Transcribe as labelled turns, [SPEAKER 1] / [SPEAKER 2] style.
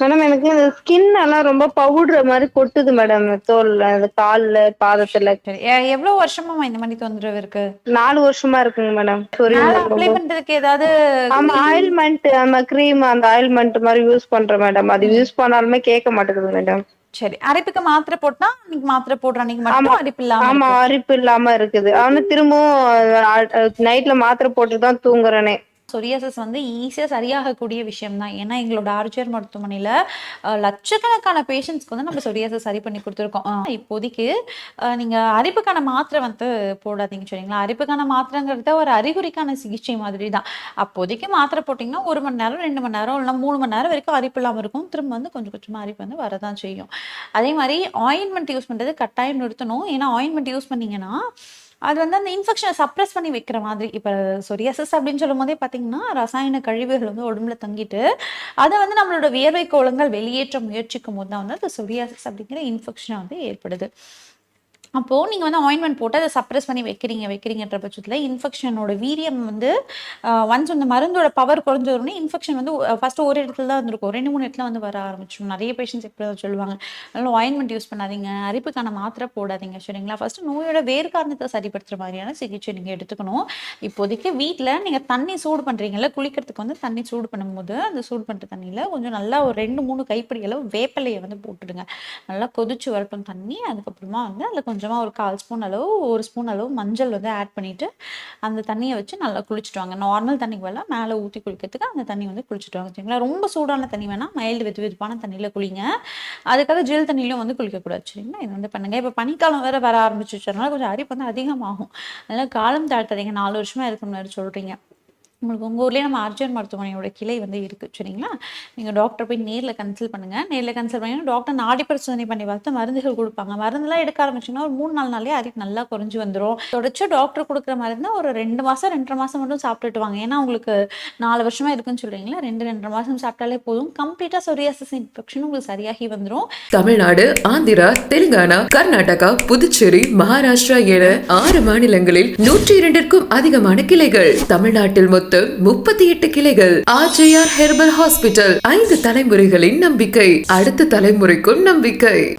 [SPEAKER 1] Madam எனக்கு இந்த skin எல்லாம் ரொம்ப பவுடுற மாதிரி கொட்டுது மேடம் தோல்ல அந்த கால்ல பாதத்துல.
[SPEAKER 2] எவ்வளவு வருஷமா இந்த மாதிரி தொந்தரவு இருக்கு?
[SPEAKER 1] நாலு வருஷமா இருக்குங்க மேடம்
[SPEAKER 2] அப்ளை பண்றதுக்கு ஏதாவது
[SPEAKER 1] ஆமா ஆயில்மெண்ட் அந்த கிரீம் அந்த ஆயில்மெண்ட் மாதிரி யூஸ் பண்றேன் மேடம் அது யூஸ் பண்ணாலுமே கேட்க மாட்டேங்குது மேடம்
[SPEAKER 2] சரி. அரிப்புக்கு மாத்திரை போட்டா அன்னைக்கு மாத்திரை போடுற அன்னைக்கு மட்டும் அரிப்பு இல்லாம
[SPEAKER 1] ஆமா அரிப்பு இல்லாம இருக்குது. ஆனா திரும்பவும் நைட்ல மாத்திரை போட்டு தான் தூங்குறேனே.
[SPEAKER 2] சொரியாசஸ் வந்து ஈஸியாக சரியாகக்கூடிய விஷயம் தான் ஏன்னா எங்களோட ஆர்ஜிஆர் மருத்துவமனையில் லட்சக்கணக்கான பேஷண்ட்ஸ்க்கு வந்து நம்ம சொரியாசஸ் சரி பண்ணி கொடுத்துருக்கோம். இப்போதைக்கு நீங்கள் அரிப்புக்கான மாத்திரை வந்து போடாதீங்க சரிங்களா அரிப்புக்கான மாத்திரைங்கிறது ஒரு அறிகுறிக்கான சிகிச்சை மாதிரி தான் அப்போதைக்கு மாத்திரை போட்டிங்கன்னா ஒரு மணி நேரம் ரெண்டு மணி நேரம் இல்லைனா மூணு மணி நேரம் வரைக்கும் அரிப்பு இல்லாமல் இருக்கும். திரும்ப வந்து கொஞ்சம் கொஞ்சமாக அரிப்பு வந்து வரதான் செய்யும். அதே மாதிரி ஆயின்மெண்ட் யூஸ் பண்ணுறது கட்டாயம் நிறுத்தணும். ஏன்னா ஆயின்மெண்ட் யூஸ் பண்ணிங்கன்னா அது வந்து அந்த இன்ஃபெக்ஷனை சப்ரஸ் பண்ணி வைக்கிற மாதிரி. இப்போ சொரியாசிஸ் அப்படின்னு சொல்லும் போதே பார்த்தீங்கன்னா ரசாயன கழிவுகள் வந்து உடம்புல தங்கிட்டு அதை வந்து நம்மளோட வியர்வை கோளங்கள் வெளியேற்ற முயற்சிக்கும் போது தான் வந்து அந்த சொரியாசிஸ் அப்படிங்கிற இன்ஃபெக்ஷன் வந்து ஏற்படுது. அப்போது நீங்கள் வந்து ஆயின்மெண்ட் போட்டு அதை சப்ரஸ் பண்ணி வைக்கிறீங்க வைக்கிறீங்கன்ற பட்சத்தில் இன்ஃபெக்ஷனோட வீரியம் வந்து ஒன்ஸ் அந்த மருந்தோட பவர் குறைஞ்ச உடனே இன்ஃபெக்ஷன் வந்து ஃபஸ்ட்டு ஒரு இடத்துல தான் இருந்திருக்கும் ரெண்டு மூணு இடத்துல வந்து வர ஆரம்பிச்சிடும் நிறைய பேஷண்ட்ஸ் எப்படி சொல்லுவாங்க. அதனால ஆயின்மெண்ட் யூஸ் பண்ணாதீங்க. அரிப்புக்கான மாத்திரை போடாதீங்க சரிங்களா? ஃபஸ்ட்டு நோயோட வேறு காரணத்தை சரிப்படுத்துகிற மாதிரியான சிகிச்சை நீங்கள் எடுத்துக்கணும். இப்போதைக்கு வீட்டில் நீங்கள் தண்ணி சூடு பண்ணுறீங்களா குளிக்கிறதுக்கு வந்து தண்ணி சூடு பண்ணும்போது அந்த சூடு பண்ணுற தண்ணியில் கொஞ்சம் நல்லா ஒரு ரெண்டு மூணு கைப்பிடி அளவு வேப்பிலையை வந்து போட்டுடுங்க. நல்லா கொதிச்சு வரட்டும் தண்ணி. அதுக்கப்புறமா வந்து அதில் கொஞ்சம் கொஞ்சமாக ஒரு கால் ஸ்பூன் அளவு ஒரு ஸ்பூன் அளவு மஞ்சள் வந்து ஆட் பண்ணிவிட்டு அந்த தண்ணியை வச்சு நல்லா குளிச்சுட்டு வாங்க நார்மல் தண்ணிக்கு வேலை மேலே ஊற்றி குளிக்கிறதுக்கு அந்த தண்ணி வந்து குளிச்சுட்டு வாங்க சரிங்களா? ரொம்ப சூடான தண்ணி வேணால் மைல்டு வெது வெதுப்பான தண்ணியில் குளிங்க. அதுக்காக ஜெல் தண்ணியிலும் வந்து குளிக்கக்கூடாது. சரிங்களா? இது வந்து பண்ணுங்கள் இப்போ பனிக்காலம் வேறு வர ஆரம்பிச்சிச்சதுனால கொஞ்சம் அரிப்பு வந்து அதிகமாகும். அதனால் காலம் தாழ்த்தாதீங்க. நாலு வருஷமாக இருக்க முன்னாடி சொல்கிறீங்க உங்களுக்கு உங்கள் ஊர்லேயே நம்ம அர்ஜுன் மருத்துவமனையோட கிளை வந்து இருக்குது சரிங்களா? நீங்கள் டாக்டர் போய் நேரில் கன்சல்ட் பண்ணுங்கள் நேரில் கன்சல்ட் பண்ணி டாக்டர் நாடி பரிசோதனை பண்ணி பார்த்து மருந்துகள் கொடுப்பாங்க. மருந்துலாம் எடுக்க ஆரம்பிச்சிங்கன்னா ஒரு மூணு நாலு நாளே அதுக்கு நல்லா குறைஞ்சி வந்துடும் தொடர்ச்சி டாக்டர் கொடுக்குற மருந்து ஒரு ரெண்டு மாதம் ரெண்டரை மாதம் மட்டும் சாப்பிட்டுட்டு வாங்க. ஏன்னா உங்களுக்கு நாலு வருஷமாக இருக்குன்னு சொல்கிறீங்களா ரெண்டு ரெண்டரை மாதம் சாப்பிட்டாலே போதும். கம்ப்ளீட்டாக சொரியாசிஸ் இன்ஃபெக்ஷன் உங்களுக்கு சரியாகி வந்துடும்
[SPEAKER 3] தமிழ்நாடு ஆந்திரா தெலுங்கானா கர்நாடகா புதுச்சேரி மகாராஷ்டிரா என ஆறு மாநிலங்களில் நூற்றி இரண்டிற்கும் அதிகமான கிளைகள் தமிழ்நாட்டில் மொத்தம் முப்பத்தி எட்டு கிளைகள். ஆர்ஜேஆர் ஹெர்பல் ஹாஸ்பிட்டல் ஐந்து தலைமுறைகளின் நம்பிக்கை. அடுத்த தலைமுறைக்கும் நம்பிக்கை.